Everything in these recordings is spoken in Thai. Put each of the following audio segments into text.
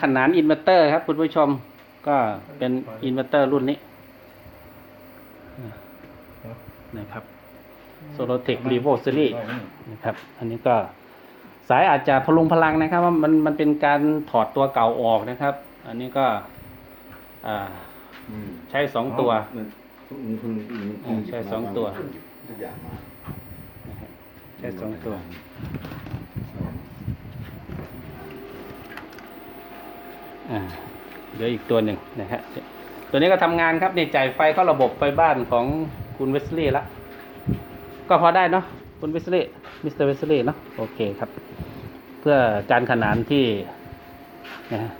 ขนานอินเวอร์เตอร์ครับ คุณผู้ชม ก็เป็นอินเวอร์เตอร์รุ่นนี้นะครับโซโลเทครีโวซีรีนะครับ อันนี้ก็สายอาจจะพลุงพลังนะครับว่ามันมันเป็นการถอดตัวเก่าออกนะครับ อันนี้ก็อ่าอืมใช้สองตัวมันมันมันมันอืมใช่สองตัวทุกอย่างมานะครับใช้สองตัว เหลืออีกตัวหนึ่งนะฮะตัวนี้ก็ทำงานครับในจ่ายไฟเข้าระบบไฟบ้านของคุณเวสลีย์ละก็พอได้เนาะคุณเวสลีย์มิสเตอร์เวสลีย์เนาะโอเคครับ เพื่อการขนานที่นะฮะ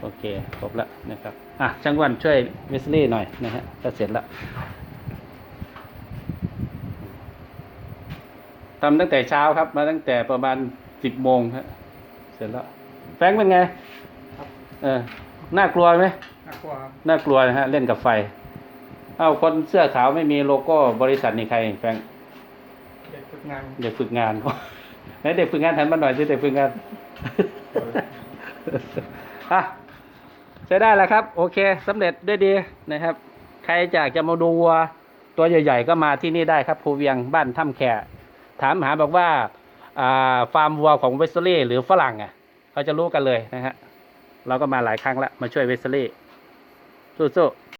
โอเคครบแล้วนะครับอะช่างวันช่วยเวสลีย์หน่อยนะฮะก็เสร็จแล้วทำตั้งแต่เช้าครับมาตั้งแต่ประมาณสิบโมงฮะเสร็จแล้ว แฟงเป็นไง เออน่ากลัวไหมน่ากลัวครับน่ากลัวนะฮะ เล่นกับไฟ เอ้าคนเสื้อขาวไม่มีโลโก้บริษัทนี่ใครแฟรงค์เด็กฝึกงานเด็กฝึกงานไหนเด็กฝึกงานหันมาหน่อยสิเด็กฝึกงานอะใช้ได้แล้วครับ โอเคสำเร็จด้วยดีนะครับ ใครอยากจะมาดูวัวตัวใหญ่ๆ ก็มาที่นี่ได้ครับภูเวียงบ้านถ้ำแขถามหาบอกว่าอ่าฟาร์มวัวของเวสเซอรี่หรือฝรั่งอะเขาจะรู้กันเลยนะฮะ เราก็มาหลายครั้งแล้วมาช่วยเวสเล่สู้ๆ